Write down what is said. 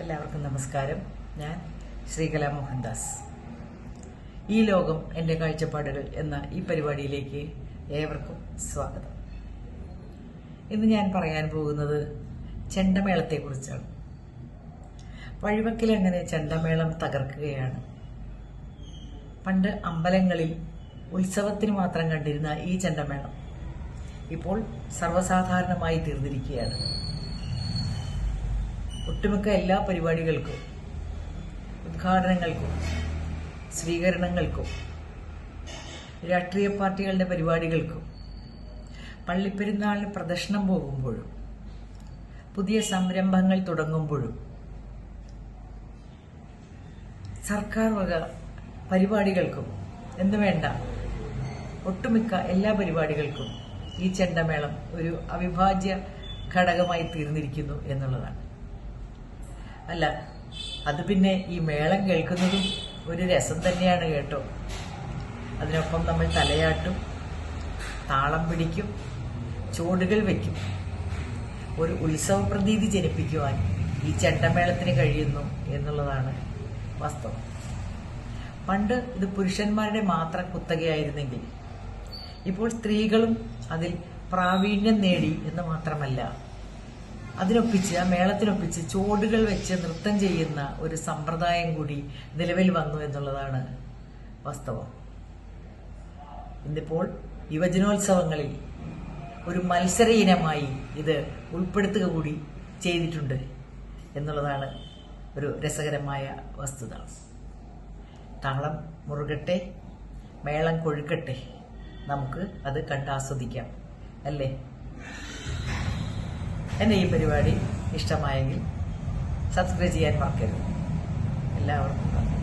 എല്ലാവർക്കും നമസ്കാരം. ഞാൻ ശ്രീകല മോഹൻദാസ്. ഈ ലോകം എന്റെ കാഴ്ചപ്പാടുകൾ എന്ന ഈ പരിപാടിയിലേക്ക് ഏവർക്കും സ്വാഗതം. ഇന്ന് ഞാൻ പറയാൻ പോകുന്നത് ചെണ്ടമേളത്തെക്കുറിച്ചാണ്. വഴിവക്കിൽ അങ്ങനെ ചെണ്ടമേളം തകർക്കുകയാണ്. പണ്ട് അമ്പലങ്ങളിൽ ഉത്സവത്തിന് മാത്രം കണ്ടിരുന്ന ഈ ചെണ്ടമേളം ഇപ്പോൾ സർവസാധാരണമായി തീർന്നിരിക്കുകയാണ്. ഒട്ടുമിക്ക എല്ലാ പരിപാടികൾക്കും ഉദ്ഘാടനങ്ങൾക്കും സ്വീകരണങ്ങൾക്കും രാഷ്ട്രീയ പാർട്ടികളുടെ പരിപാടികൾക്കും പള്ളിപ്പെരുന്നാളിന് പ്രദർശനം പോകുമ്പോഴും പുതിയ സംരംഭങ്ങൾ തുടങ്ങുമ്പോഴും സർക്കാർ വക പരിപാടികൾക്കും എന്ന് വേണ്ട ഒട്ടുമിക്ക എല്ലാ പരിപാടികൾക്കും ഈ ചെണ്ടമേളം ഒരു അവിഭാജ്യ ഘടകമായി തീർന്നിരിക്കുന്നു എന്നുള്ളതാണ്. അല്ല അത് പിന്നെ ഈ മേളം കേൾക്കുന്നതും ഒരു രസം തന്നെയാണ് കേട്ടോ. അതിനൊപ്പം നമ്മൾ തലയാട്ടും താളം പിടിക്കും ചുവടുകൾ വയ്ക്കും ഒരു ഉത്സവ പ്രതീതി ജനിപ്പിക്കുവാൻ ഈ ചെണ്ടമേളത്തിന് കഴിയുന്നു എന്നുള്ളതാണ് വാസ്തവം പണ്ട് ഇത് പുരുഷന്മാരുടെ മാത്രം കുത്തകയായിരുന്നെങ്കിൽ ഇപ്പോൾ സ്ത്രീകളും അതിൽ പ്രാവീണ്യം നേടി എന്ന് മാത്രമല്ല. അതിനൊപ്പിച്ച് ആ മേളത്തിനൊപ്പിച്ച് ചുവടുകൾ വെച്ച് നൃത്തം ചെയ്യുന്ന ഒരു സമ്പ്രദായം കൂടി നിലവിൽ വന്നു എന്നുള്ളതാണ് വാസ്തവം. ഇന്നിപ്പോൾ യുവജനോത്സവങ്ങളിൽ ഒരു മത്സര ഇനമായി ഇത് ഉൾപ്പെടുത്തുക കൂടി ചെയ്തിട്ടുണ്ട് എന്നുള്ളതാണ് ഒരു രസകരമായ വസ്തുത. താളം മുറുകട്ടെ മേളം കൊഴുക്കട്ടെ. നമുക്ക് അത് കണ്ടാസ്വദിക്കാം അല്ലേ? എന്നെ ഈ പരിപാടി ഇഷ്ടമായെങ്കിൽ സബ്സ്ക്രൈബ് ചെയ്യാൻ മറക്കരുത്. എല്ലാവർക്കും നന്ദി.